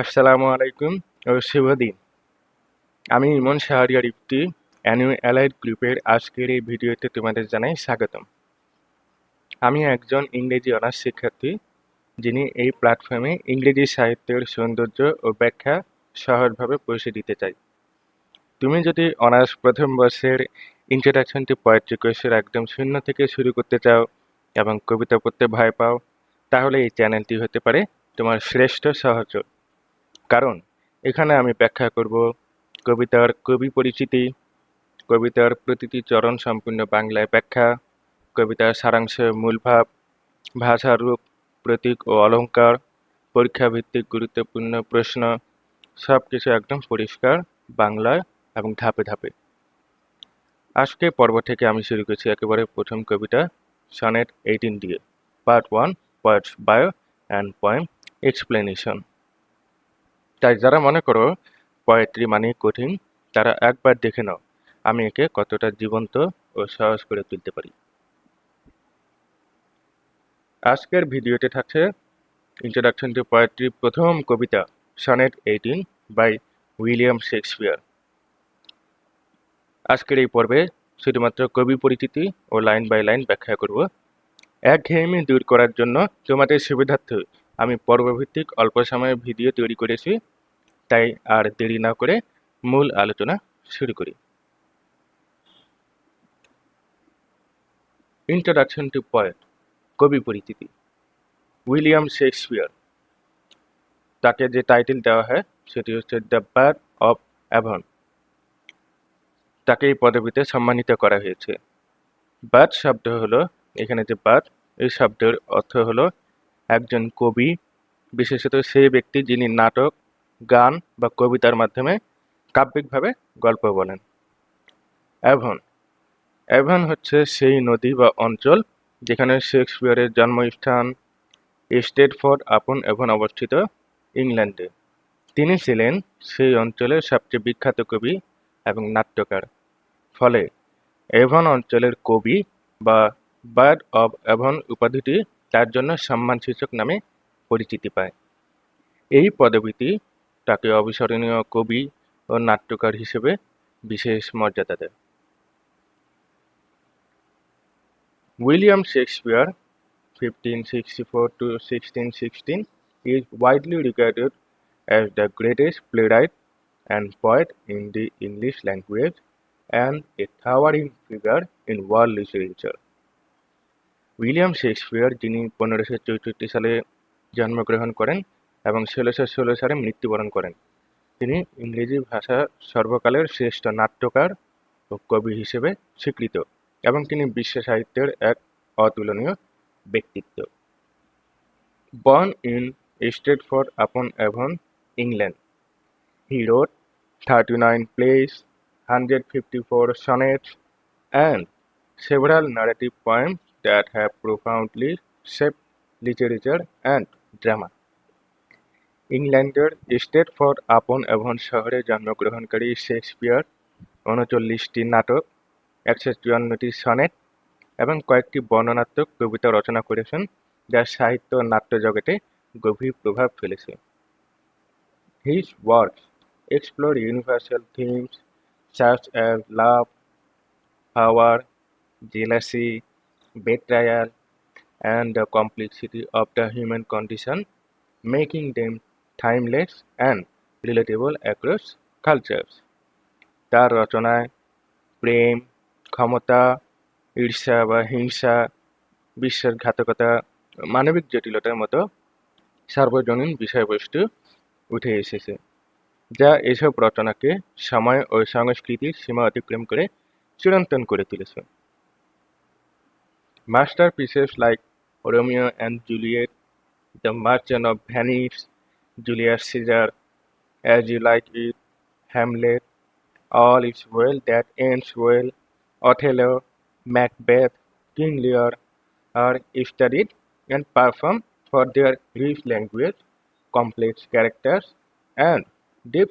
আসসালামু আলাইকুম, ও শুভ দিন। আমি ইমন শাহরিয়ার ইফতি অ্যালাইড গ্রুপের আজকের এই ভিডিওতে তোমাদের জানাই স্বাগতম। আমি একজন ইংরেজি অনার্স শিক্ষার্থী, যিনি এই প্ল্যাটফর্মে ইংরেজি সাহিত্যের সৌন্দর্য ও ব্যাখ্যা সহজভাবে পৌঁছে দিতে চাই। তুমি যদি অনার্স প্রথম বর্ষের ইন্ট্রোডাকশন টু পোয়েট্রি কোর্সের একদম শূন্য থেকে শুরু করতে চাও এবং কবিতা পড়তে ভয় পাও, তাহলে এই চ্যানেলটি হতে পারে তোমার শ্রেষ্ঠ সহচর। কারণ এখানে আমি ব্যাখ্যা করব কবিতার কবি পরিচিতি, কবিতার প্রতিটি চরণ সম্পূর্ণ বাংলায় ব্যাখ্যা, কবিতার সারাংশ মূলভাব ভাষার রূপ, প্রতীক ও অলঙ্কার, পরীক্ষাভিত্তিক গুরুত্বপূর্ণ প্রশ্ন সব কিছু একদম পরিষ্কার বাংলায় এবং ধাপে ধাপে। আজকে পর্ব থেকে আমি শুরু করছি একেবারে প্রথম কবিতা, সনেট এইটিন দিয়ে, part one points bio and poem explanation. তাই যারা মনে করো পোয়েট্রি মানে কঠিন, তারা একবার দেখে নাও, আমি একে কতটা জীবন্ত ও সহজ করে তুলতে পারি। আজকের ভিডিওতে থাকছে ইন্ট্রোডাকশন টু পোয়েট্রি প্রথম কবিতা, sonnet eighteen by William Shakespeare আজকের এই পর্বে শুধুমাত্র কবি পরিচিতি ও লাইন বাই লাইন ব্যাখ্যা করব। একঘেয়েমি দূর করার জন্য তোমাদের সুবিধার্থে আমি পর্বভিত্তিক অল্প সময়ের ভিডিও তৈরি করেছি। তাই আর দেরি না করে মূল আলোচনা শুরু করি। ইন্ট্রোডাকশন টু পয়েট কবি পরিচিতি, উইলিয়াম শেক্সপিয়ার। তাকে যে টাইটেল দেওয়া হয়, সেটি হচ্ছে দ্য বার্ড অফ অ্যাভন তাকে এই পদবিতে সম্মানিত করা হয়েছে। বার্ড শব্দ হলো, এখানে যে বার্ড এই শব্দের অর্থ হলো একজন কবি, বিশেষত সেই ব্যক্তি যিনি নাটক গান বা কবিতার মাধ্যমে কাব্যিকভাবে গল্প বলেন। অ্যাভন। অ্যাভন হচ্ছে সেই নদী বা অঞ্চল যেখানে শেক্সপিয়ারের জন্মস্থান স্টেট স্টেটফোর্ড আপন অ্যাভন অবস্থিত ইংল্যান্ডে। তিনি ছিলেন সেই অঞ্চলের সবচেয়ে বিখ্যাত কবি এবং নাট্যকার। ফলে এভন অঞ্চলের কবি বা বার্ড অব অ্যাভন উপাধিটি তার জন্য সম্মানসূচক নামে পরিচিতি পায়। এই পদবীটি তাকে অবিস্মরণীয় কবি ও নাট্যকার হিসেবে বিশেষ মর্যাদা দেয় to sixteen sixteen is widely regarded as the greatest playwright and poet in the English language and a towering figure in world literature. William Shakespeare যিনি পনেরোশো চৌষট্টি সালে জন্মগ্রহণ করেন এবং ষোলোশো ষোলো সালে মৃত্যুবরণ করেন। তিনি ইংরেজি ভাষা সর্বকালের শ্রেষ্ঠ নাট্যকার ও কবি হিসেবে স্বীকৃত এবং তিনি বিশ্ব সাহিত্যের এক অতুলনীয় ব্যক্তিত্ব। Born in Stratford upon Avon England he wrote thirty nine plays hundred fifty four sonnets and several narrative point that have profoundly shaped literature and drama ইংল্যান্ডের স্টেটফোর্ড আপন অ্যাভন শহরে জন্মগ্রহণকারী শেক্সপিয়ার উনচল্লিশটি নাটক একশো চুয়ান্নটি সনেট এবং কয়েকটি বর্ণনাত্মক কবিতা রচনা করেছেন যা সাহিত্য নাট্য জগতে গভীর প্রভাব ফেলেছে। His works explore universal themes such as love, power, jealousy, betrayal, and the complexity of the human condition, making them timeless and relatable across cultures. তার রচনায় প্রেম, ক্ষমতা, ঈর্ষা বা হিংসা বিশ্বাসঘাতকতা মানবিক জটিলতার মতো সার্বজনীন বিষয়বস্তু উঠে এসেছে, যা এসব রচনাকে সময় ও সংস্কৃতির সীমা অতিক্রম করে চিরন্তন করে তুলেছে masterpieces like Romeo and Juliet the Merchant of Venice Julius Caesar as you like it Hamlet all is well that ends well Othello Macbeth King Lear are studied and performed for their rich language, complex characters, and deep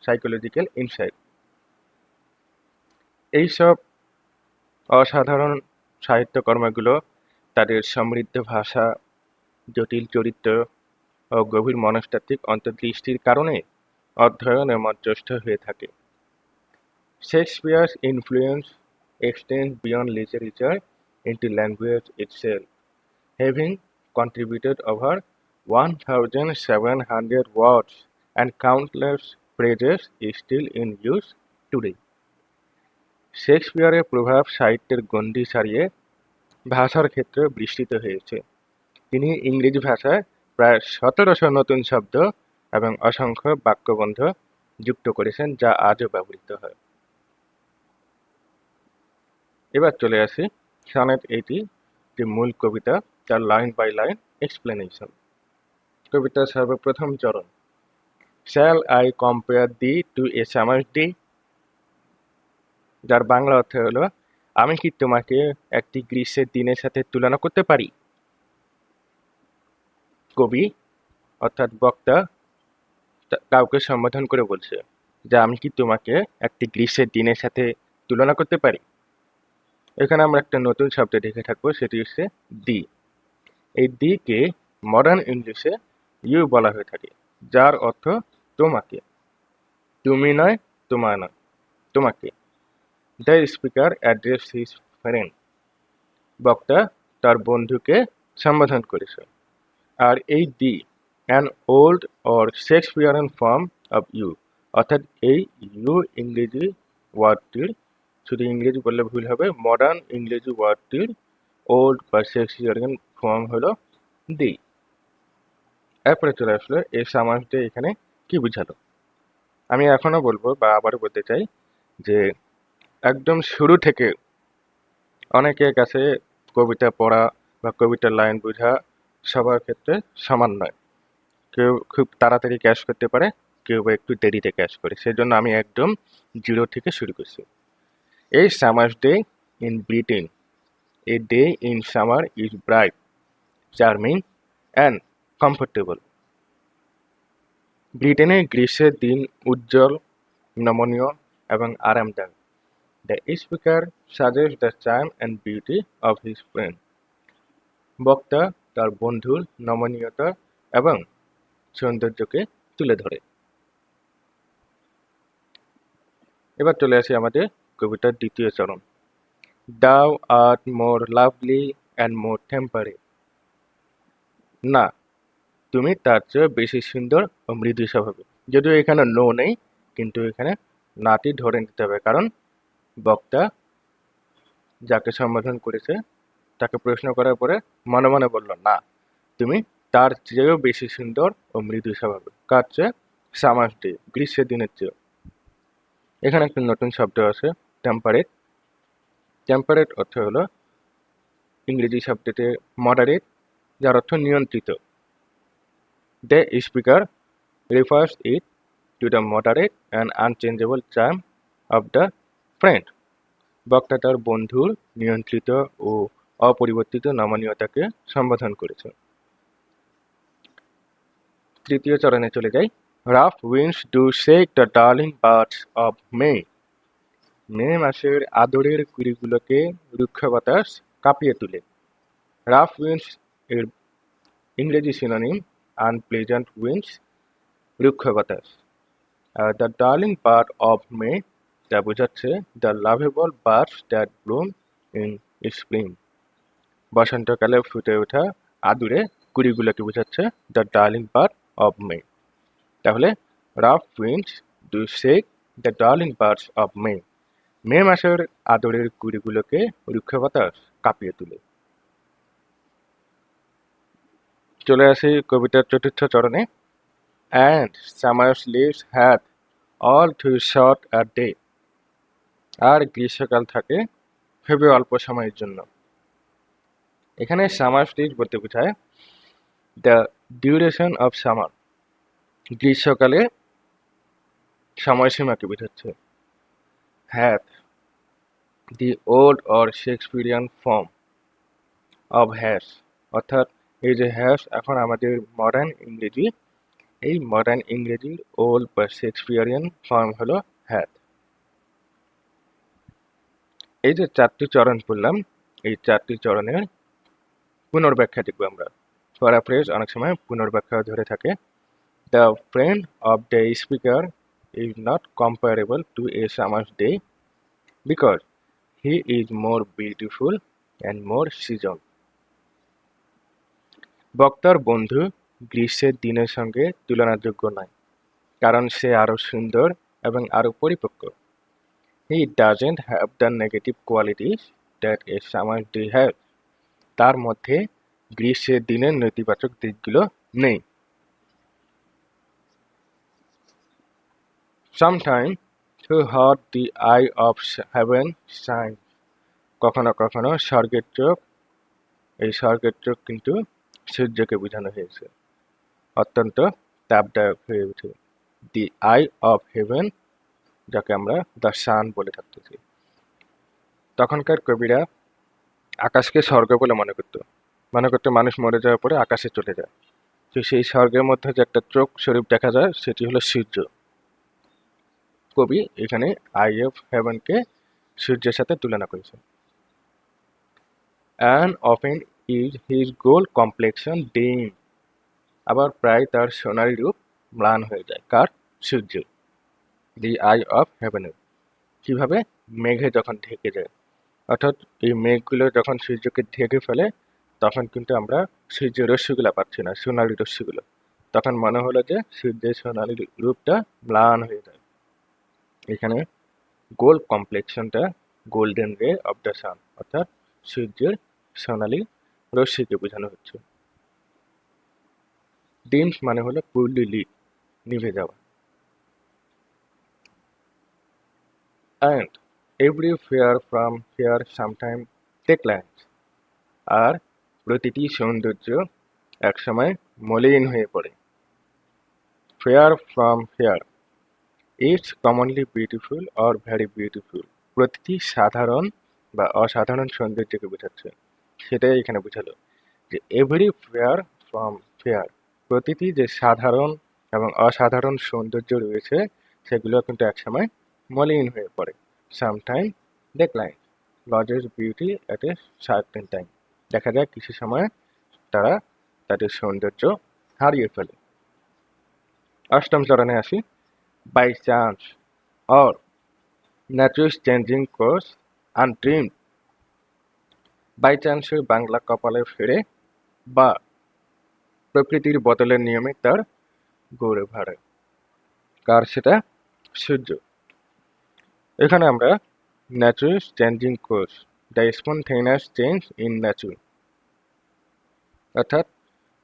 psychological insight. এইসব অসাধারণ সাহিত্যকর্মগুলো তাদের সমৃদ্ধ ভাষা জটিল চরিত্র ও গভীর মনস্তাত্ত্বিক অন্তর্দৃষ্টির কারণে অধ্যয়নে মধ্যস্থ হয়ে থাকে। Shakespeare's influence extends beyond literature into language itself having contributed over one thousand seven hundred words and countless phrases is still in use today. শেক্সপিয়ারের প্রভাব সাহিত্যের গন্ডি সারিয়ে ভাষার ক্ষেত্রে বিস্তৃত হয়েছে। তিনি ইংরেজি ভাষায় প্রায় সতেরোশো নতুন শব্দ এবং অসংখ্য বাক্যবন্ধ যুক্ত করেছেন, যা আজও ব্যবহৃত হয়। এবার চলে আসি সনেট এইটি, যে মূল কবিতা, তার লাইন বাই লাইন এক্সপ্লেনেশন। কবিতার সর্বপ্রথম চরণ। Shall I compare thee to a summer day যার বাংলা অর্থ হলো, আমি কি তোমাকে একটি গ্রীষ্মের দিনের সাথে তুলনা করতে পারি? কবি, অর্থাৎ বক্তা কাউকে সম্বোধন করে বলছে যে আমি কি তোমাকে একটি গ্রীষ্মের দিনের সাথে তুলনা করতে পারি? এখানে আমরা একটা নতুন শব্দ দেখে থাকব, সেটি হচ্ছে দি। এই দিকে মডার্ন ইংলিশে ইউ বলা হয়ে থাকে, যার অর্থ তোমাকে। তুমি নয় তোমার নয়, তোমাকে। The speaker address his friend বক্তা তার বন্ধুকে সম্বোধন করেছে। আর এই thee an old or Shakespearean form of you অর্থাৎ এই ইউ ইংরেজি ওয়ার্ডটির শুধু ইংরেজি বললে ভুল হবে মডার্ন ইংরেজি ওয়ার্ডটির ওল্ড বা শেক্সপিয়ারিয়ান ফর্ম হলো দি এরপরে চলে আসলো এই সমাজটা এখানে কি বুঝালো? আমি এখনও বলব বা আবারও বলতে চাই যে একদম শুরু থেকে অনেকের কাছে কবিতা পড়া বা কবিতার লাইন বোঝা সবার ক্ষেত্রে সমান নয়। কেউ খুব তাড়াতাড়ি ক্যাশ করতে পারে, কেউ বা একটু দেরিতে ক্যাশ করে। সেজন্য আমি একদম জিরো থেকে শুরু করছি। এই summer day in Britain a day in summer is bright charming and comfortable ব্রিটেনে গ্রীষ্মের দিন উজ্জ্বল, নমনীয় এবং আরামদায়ক। The speaker suggest the charm and beauty of his friend বক্তা তার বন্ধুর নমনীয়তা এবং সৌন্দর্যকে তুলে ধরে। এবার চলে আসি আমাদের কবিতার দ্বিতীয় চরণ। Thou art more lovely and more temperate না, তুমি তার চেয়ে বেশি সুন্দর ও মৃদু স্বভাবের। যদিও এখানে নো নেই, কিন্তু এখানে নাটি ধরে নিতে হবে। কারণ বক্তা যাকে সম্বোধন করেছে তাকে প্রশ্ন করার পরে মনে মনে বলল, না, তুমি তার চেয়েও বেশি সুন্দর ও মৃদু স্বভাবের কার চেয়ে সামার ডে গ্রীষ্মের দিনের চেয়ে এখানে একটা নতুন শব্দ আছে টেম্পারেট টেম্পারেট অর্থ হলো ইংরেজি শব্দটি মডারেট যার অর্থ নিয়ন্ত্রিত। The speaker refers it to the moderate and unchangeable charm of the friend বক্তা তার বন্ধুর নিয়ন্ত্রিত ও অপরিবর্তিত নমনীয়তাকে সম্বোধন করেছে। তৃতীয় চরণে চলে যাই। Rough winds do shake the darling birds of May. মে মাসের আদরের কুড়িগুলোকে রুক্ষ বাতাস কাঁপিয়ে তুলে। রাফ উইন্ডস এর ইংরেজি সিনোনিম আনপ্লেজেন্ট উইন্ডস, রুক্ষ বাতাস। The darling bird of May, যা বোঝাচ্ছে the lovable birds that bloom in spring. বসন্তকালে ফুটে ওঠা আদুরে কুড়িগুলোকে বোঝাচ্ছে the darling bird of May তাহলে rough winds do shake the darling birds of May মে মাসের আদরের কুড়িগুলোকে রুক্ষ বাতাস কাঁপিয়ে তোলে। চলে আসি কবিতার চতুর্থ চরণে। And summer's leaves had all too short a day আর গ্রীষ্মকাল থাকে খুবই অল্প সময়ের জন্য। এখানে সামার লিভস বলতে বোঝায় দ্য ডিউরেশন অফ সামার গ্রীষ্মকালে সময়সীমাকে বোঝাচ্ছে। Hath the old or Shakespearean form of has অর্থাৎ এই যে হ্যাশ এখন আমাদের মডার্ন ইংরেজি, এই মডার্ন ইংরেজির ওল্ড বা শেক্সপিয়ারিয়ান ফর্ম হলো হ্যাথ এই যে চারটি চরণ পড়লাম, এই চারটি চরণের পুনর্ব্যাখ্যা দেখব আমরা। প্যারাফ্রেজ অনেক সময় পুনর্ব্যাখ্যা ধরে থাকে। The friend of the speaker is not comparable to a summer's day because he is more beautiful and more season বক্তার বন্ধু গ্রীষ্মের দিনের সঙ্গে তুলনাযোগ্য নয়, কারণ সে আরও সুন্দর এবং আরও পরিপক্ক। He doesn't have the negative qualities that a summer day have তার মধ্যে গ্রীষ্মের দিনের নেতিবাচক দিকগুলো নেই। Sometime too hot the eye of heaven shine কখনো কখনো স্বর্গের চোখ, এই স্বর্গের চোখ কিন্তু সূর্যকে বোঝানো হয়েছে। অত্যন্ত তাপদায়ক হয়ে ওঠে দি আই অফ হেভেন যাকে আমরা দ্য সান বলে থাকতেছি। তখনকার কবিরা আকাশকে স্বর্গ বলে মনে করতো। মনে করতো মানুষ মরে যাওয়ার পরে আকাশে চলে যায়। তো সেই স্বর্গের মধ্যে যে একটা চোখ স্বরূপ দেখা যায়, সেটি হলো সূর্য। কবি এখানে আই অফ হেভেনকে সূর্যের সাথে তুলনা করেছেন। And often is his gold complexion dim. আবার প্রায় তার সোনারি রূপ ম্লান হয়ে যায়। কার? সূর্য। দি আই অফ হেভেনের। কীভাবে? মেঘে যখন ঢেকে যায়। অর্থাৎ এই মেঘগুলো যখন সূর্যকে ঢেকে ফেলে, তখন কিন্তু আমরা সূর্যের রশ্মিগুলো পাচ্ছি না, সোনালি রশ্মিগুলো। তখন মনে হলো যে সূর্যের সোনালি রূপটা ম্লান হয়ে যায়। এখানে gold কমপ্লেক্সনটা golden ray of the sun, অর্থাৎ সূর্যের সোনালি রশ্মিকে বোঝানো হচ্ছে। ডিমস মানে হলো পুরলি লিড নিভে যাওয়া। And every fair from fair sometime declines আর প্রতিটি সৌন্দর্য একসময় মলিন হয়ে পড়ে। Fair from fair it's commonly beautiful or very beautiful প্রতিটি সাধারণ বা অসাধারণ সৌন্দর্যকে বোঝাচ্ছে। সেটাই এখানে বোঝালো যে এভরি ফেয়ার ফ্রম ফেয়ার প্রতিটি যে সাধারণ এবং অসাধারণ সৌন্দর্য রয়েছে, সেগুলো কিন্তু একসময় মলিন হয়ে পড়ে। Sometime decline loses beauty at a certain time দেখা যায় কিছু সময় তারা তাদের সৌন্দর্য হারিয়ে ফেলে। অষ্টম চরণে আসি। By chance or natural changing course untrimmed by চান্সের বাংলা কপালে ফেরে বা প্রকৃতির বদলের নিয়মে তার গৌরব হারায়। কার সেটা? সূর্য। এখানে আমরা natural changing course the spontaneous change in nature অর্থাৎ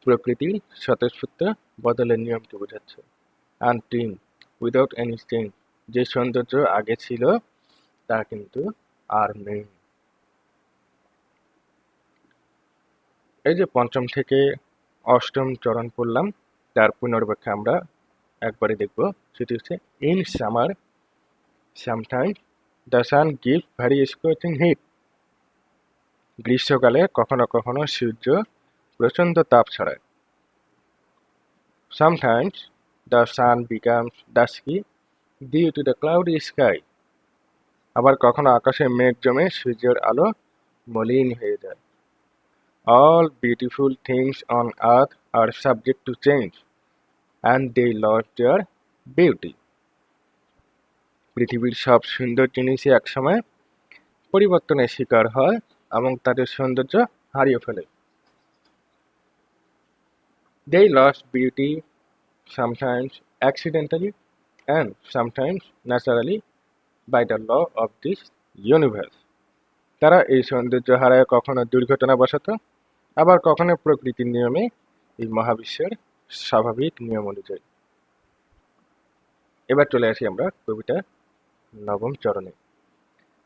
প্রকৃতির স্বতঃস্ফূর্ত বদলের নিয়মকে বোঝাচ্ছে। আনটিম উইদাউট এনি চেঞ্জ যে সৌন্দর্য আগে ছিল, তা কিন্তু আর নেই। এই যে পঞ্চম থেকে অষ্টম চরণ পড়লাম, তার পুনর্ব্যাখ্যা আমরা একবারে দেখব। সেটি হচ্ছে in summer sometime the sun give very scorching heat গ্রীষ্মকালে কখনো কখনো সূর্য প্রচণ্ড তাপ ছড়ায়। Sometimes the sun becomes dusky due to the cloudy sky আবার কখনো আকাশে মেঘ জমে সূর্যের আলো মলিন হয়ে যায়। All beautiful things on earth are subject to change and they lose their beauty পৃথিবীর সব সুন্দর জিনিসই একসময় পরিবর্তনের শিকার হয় এবং তাদের সৌন্দর্য হারিয়ে ফেলে They lost beauty, sometimes accidentally and sometimes naturally by the law of this universe. তারা এই সৌন্দর্য হারায় কখনো দুর্ঘটনাবশত, আবার কখনো প্রকৃতির নিয়মে এই মহাবিশ্বের স্বাভাবিক নিয়ম অনুযায়ী এবার চলে আসি আমরা কবিতা নবম চরণে।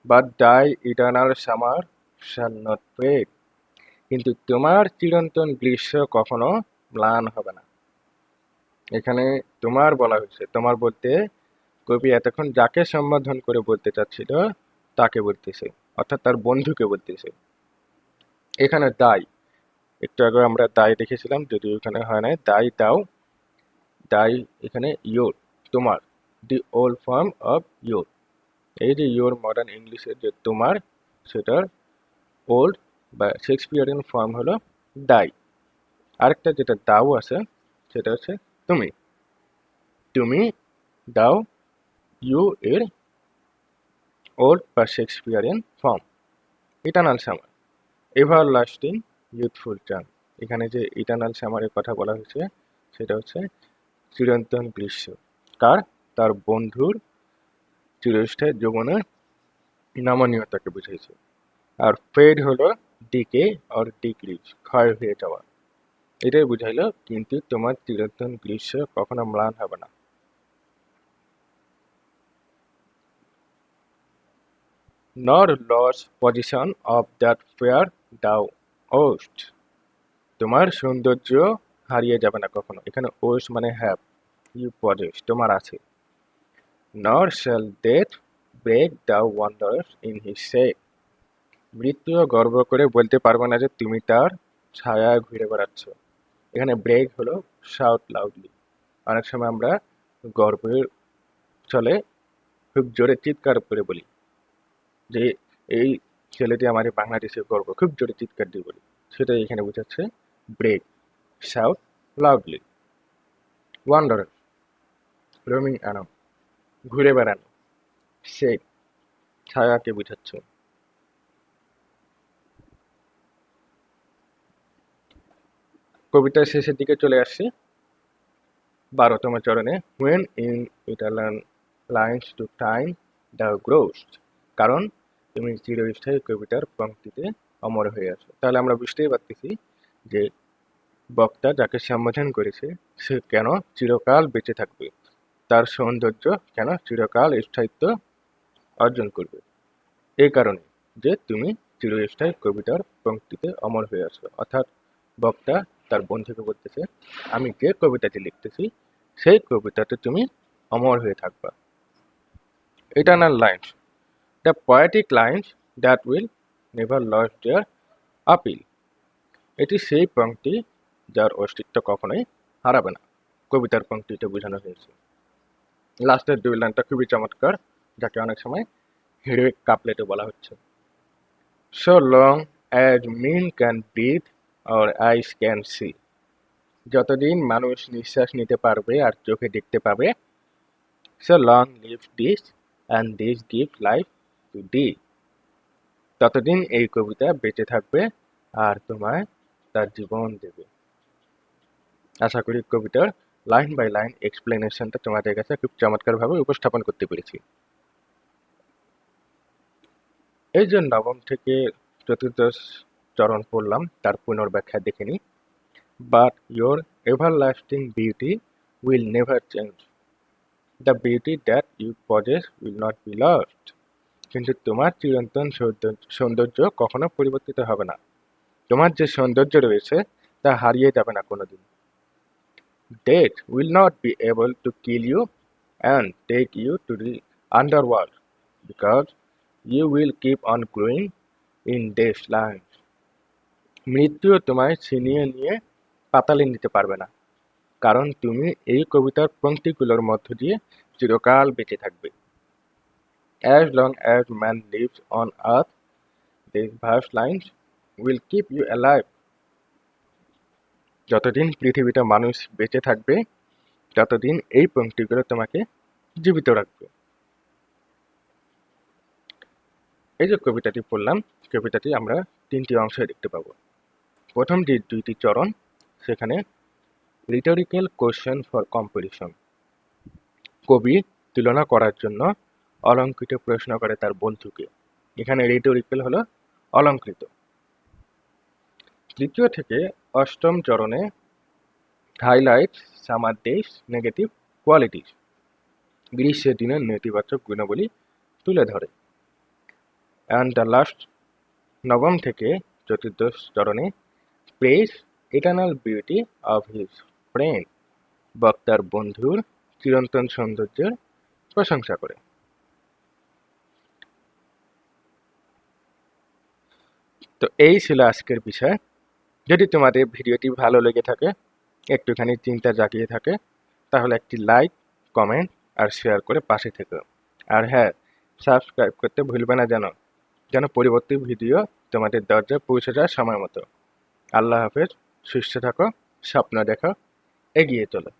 But thy eternal summer shall not fade কিন্তু তোমার চিরন্তন গ্রীষ্ম কখনো ম্লান হবে না। এখানে তোমার বলা হয়েছে, তোমার বলতে কবি এতক্ষণ যাকে সম্বোধন করে বলতে চাচ্ছিল, তাকে বলতেছে, অর্থাৎ তার বন্ধুকে বলতেছে। এখানে দায় একটু আগে আমরা দায় দেখেছিলাম যদি ওখানে হয় না দায় দাও দায় এখানে ইয়োর তোমার the old form of your এই যে ইয়োর মডার্ন ইংলিশের যে তোমার, সেটার ওল্ড বা শেক্সপিয়ারিয়ান ফর্ম হলো দায় আরেকটা যেটা দাও আছে, সেটা হচ্ছে তুমি। তুমি দাও ইউ এর ওল্ড বা Shakespearean form eternal summer everlasting youthful term এখানে যে ইটার্নাল সামারের কথা বলা হয়েছে, সেটা হচ্ছে চিরন্তন গ্রীষ্ম। কার? তার বন্ধুর চিরস্থায়ী যৌবনের নমনীয়তাকে বুঝিয়েছে আর ফেড হলো ডিকে অর ডিক্রিজ ক্ষয় হয়ে যাওয়া। এটাই বুঝাইলো, কিন্তু তোমার চিরন্তন গ্রীষ্ম কখনো ম্লান হবে না। Nor lost position of that fair thou ost তোমার সৌন্দর্য হারিয়ে যাবে না কখনো। এখানে ওস্ট মানে হ্যাভ ইউ পজেস তোমার আছে। Nor shall death break the wanders in his shade মৃত্যুও গর্ব করে বলতে পারবে না যে তুমি তার ছায়া ঘুরে বেড়াচ্ছ। এখানে ব্রেক হলো শাউট লাউডলি অনেক সময় আমরা গর্বের চলে খুব জোরে চিৎকার করে বলি যে, এই ছেলেটি আমার এই বাংলাদেশের গর্ব, খুব জোরে চিৎকার দিয়ে বলি। সেটাই এখানে বোঝাচ্ছে break shout loudly wander roaming Anam ঘুরে বেড়ানো সে ছায়াকে বুঝাচ্ছ। কবিতার শেষের দিকে চলে আসছি বারোতম চরণে when in eternal lines to time the growest কারণ তুমি চিরস্থায়ী কবিতার পঙ্ক্তিতে অমর হয়ে আছো। তাহলে আমরা বুঝতেই পারতেছি যে বক্তা যাকে সম্বোধন করেছে, সে কেন চিরকাল বেঁচে থাকবে। তার সৌন্দর্য কেন চিরকাল স্থায়িত্ব অর্জন করবে। এই কারণে যে তুমি চিরস্থায়ী কবিতার পঙ্ক্তিতে অমর হয়ে আছো, অর্থাৎ বক্তা তার বন্ধুকে বলতেছে, আমি যে কবিতাটি লিখতেছি, সেই কবিতাতে তুমি অমর হয়ে থাকবা। Eternal lines the poetic lines that will never lose their appeal এটি সেই পঙ্ক্তি যার অস্তিত্ব কখনোই হারাবে না। কবিতার পংক্তিতে বোঝানো হয়েছে। লাস্টের দুই লাইনটা খুবই চমৎকার, যাকে অনেক সময় হিরোইক কাপলেটে বলা হচ্ছে। So long as men can breathe or eyes can see যতদিন মানুষ নিঃশ্বাস নিতে পারবে আর চোখে দেখতে পাবে so long live this and this give life to thee ততদিন এই কবিতা বেঁচে থাকবে আর তোমায় তার জীবন দেবে। আশা করি কবিতার লাইন বাই লাইন এক্সপ্লেনেশনটা তোমাদের কাছে খুব চমৎকারভাবে উপস্থাপন করতে পেরেছি। এই যে নবম থেকে চতুর্দশ চরণ পড়লাম, তার পুনর্ব্যাখ্যা দেখে নিই। But everlasting beauty will never change the beauty that you possess will not be lost কিন্তু তোমার চিরন্তন সৌন্দর্য কখনো পরিবর্তিত হবে না। তোমার যে সৌন্দর্য রয়েছে, তা হারিয়ে যাবে না কোনোদিন। Death will not be able to kill you and take you to the underworld because you will keep on growing in these line মৃত্যুও তোমায় ছিনিয়ে নিয়ে পাতালে নিতে পারবে না। কারণ তুমি এই কবিতার পংক্তিগুলোর মধ্য দিয়ে চিরকাল বেঁচে থাকবে। As long as man lives on earth, these verse lines will keep you alive. যতদিন পৃথিবীতে মানুষ বেঁচে থাকবে, ততদিন এই পংক্তিগুলো তোমাকে জীবিত রাখবে। এই যে কবিতাটি পড়লাম, কবিতাটি আমরা তিনটি অংশে দেখতে পাবো। প্রথম যে দুইটি চরণ, সেখানে রিটোরিক্যাল কোশ্চেন ফর কম্পিটিশন কবি তুলনা করার জন্য অলঙ্কৃত প্রশ্ন করে তার বন্ধুকে। এখানে রিটোরিক্যাল হলো অলঙ্কৃত। তৃতীয় থেকে অষ্টম চরণে highlight summer day's negative qualities গ্রীষ্মের দিনের নেতিবাচক গুণাবলী তুলে ধরে। অ্যান্ড দ্য লাস্ট নবম থেকে চতুর্দশ চরণে praise eternal beauty of his friend বক্তার বন্ধুর চিরন্তন সৌন্দর্যের প্রশংসা করে। তো এই ছিল আজকের বিষয়। যদি তোমাদের ভিডিওটি ভালো লেগে থাকে, একটুখানি চিন্তা জাগিয়ে থাকে, তাহলে একটি লাইক কমেন্ট আর শেয়ার করে পাশে থেকো। আর হ্যাঁ সাবস্ক্রাইব করতে ভুলবে না যেন যেন পরবর্তী ভিডিও তোমাদের দরজায় পৌঁছে যায় সময় মতো। আল্লাহ হাফেজ, সুস্থ থাকো, স্বপ্ন দেখো, এগিয়ে চলো।